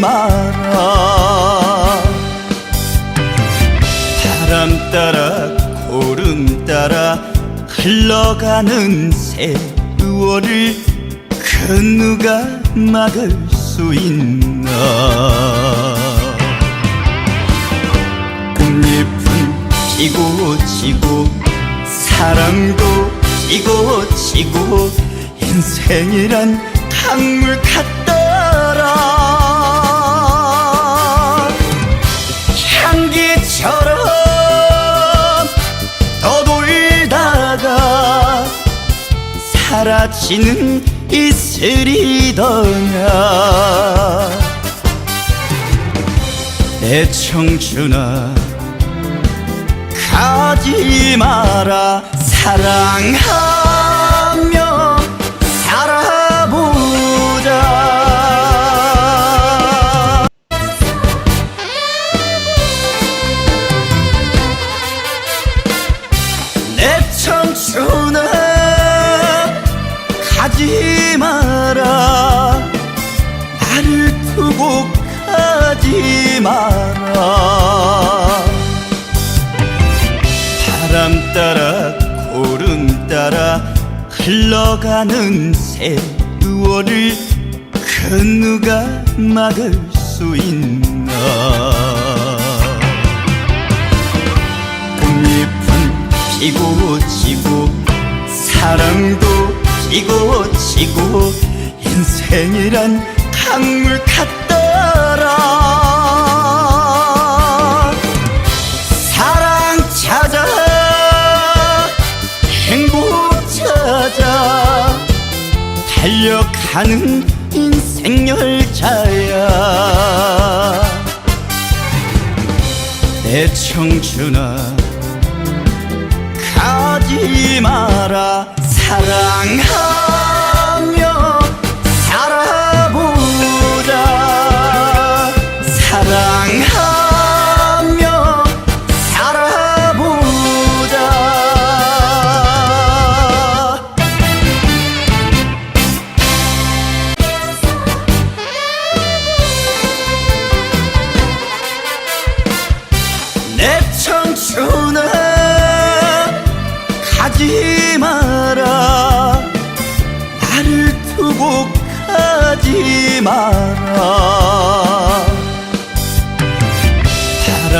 마라 바람 따라 구름 따라 흘러가는 세월을 그 누가 막을 수 있나? 꽃잎은 피고 지고 사랑도 지고 지고 인생이란 강물 같더 사라지는 이슬이더냐? 내 청춘아 가지 마라. 사랑하 가지 마라. 바람 따라 구름 따라 흘러가는 세월을 그 누가 막을 수 있나 가는 인생 열차야. 내 청춘아 가지 마라. 사랑하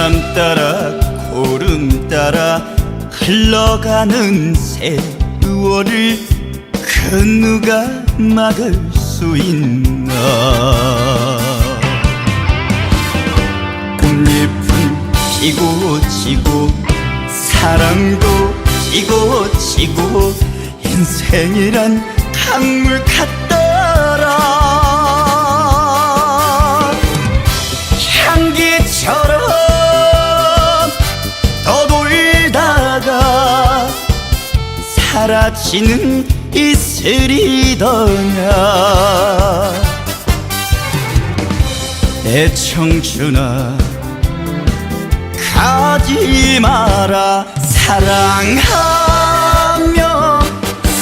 바람 따라 구름 따라 흘러가는 세월을 그 누가 막을 수 있나? 꽃잎은 피고 지고 사랑도 피고 지고 인생이란 강물 같더라. 향기처럼 사라지는 이슬이더냐? 내 청춘아 가지 마라. 사랑하며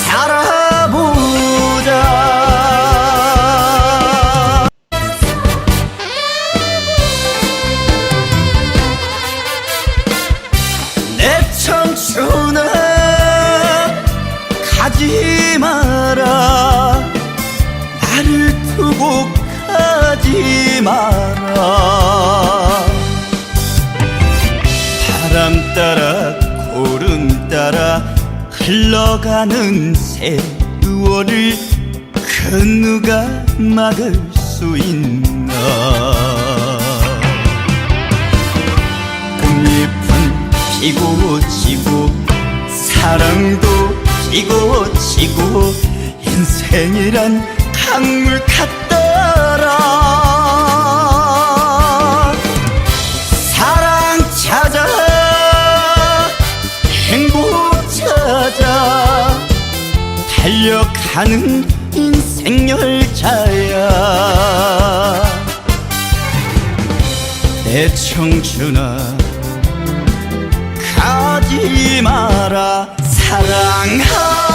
살아보자. 내 청춘아 바람 따라 구름 따라 흘러가는 세월을 그 누가 막을 수 있나? 꽃잎은 피고 지고 사랑도 피고 지고 인생이란 강물 같더 가는 인생 열차야. 내 청춘아 가지 마라. 사랑하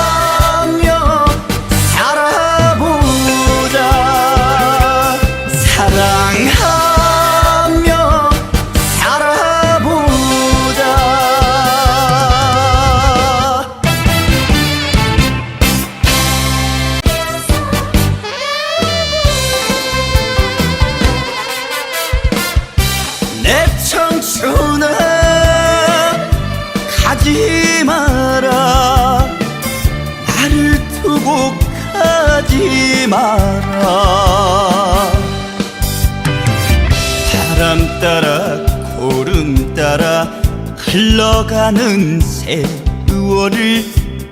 흘러가는 세월을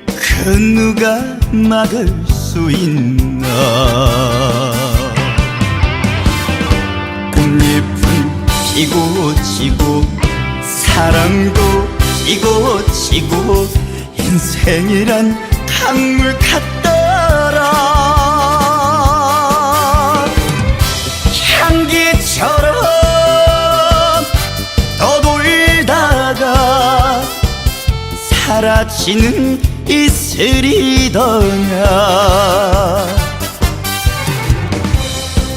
그 누가 막을 수 있나? 꽃잎은 피고 지고 사랑도 피고 지고 인생이란 강물 같더라. 향기처럼 사라지는 이슬이더냐.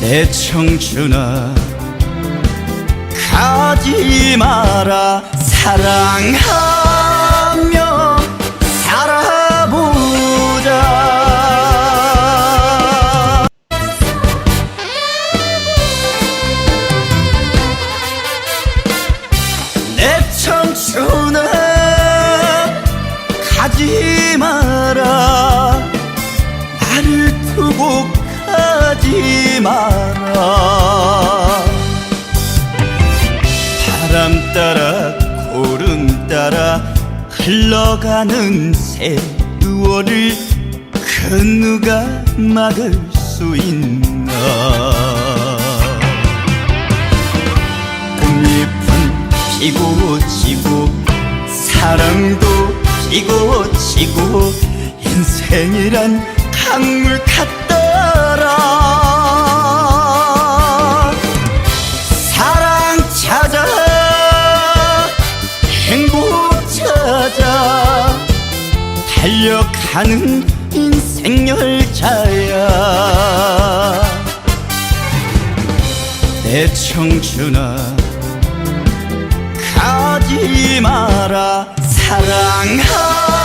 내 청춘아 가지 마라. 사랑하 흘러가는 세월을 그 누가 막을 수 있나? 꽃잎은 피고 지고 사랑도 피고 지고 인생이란 강물 같 달려가는 인생 열차야 내 청춘아 가지 마라. 사랑하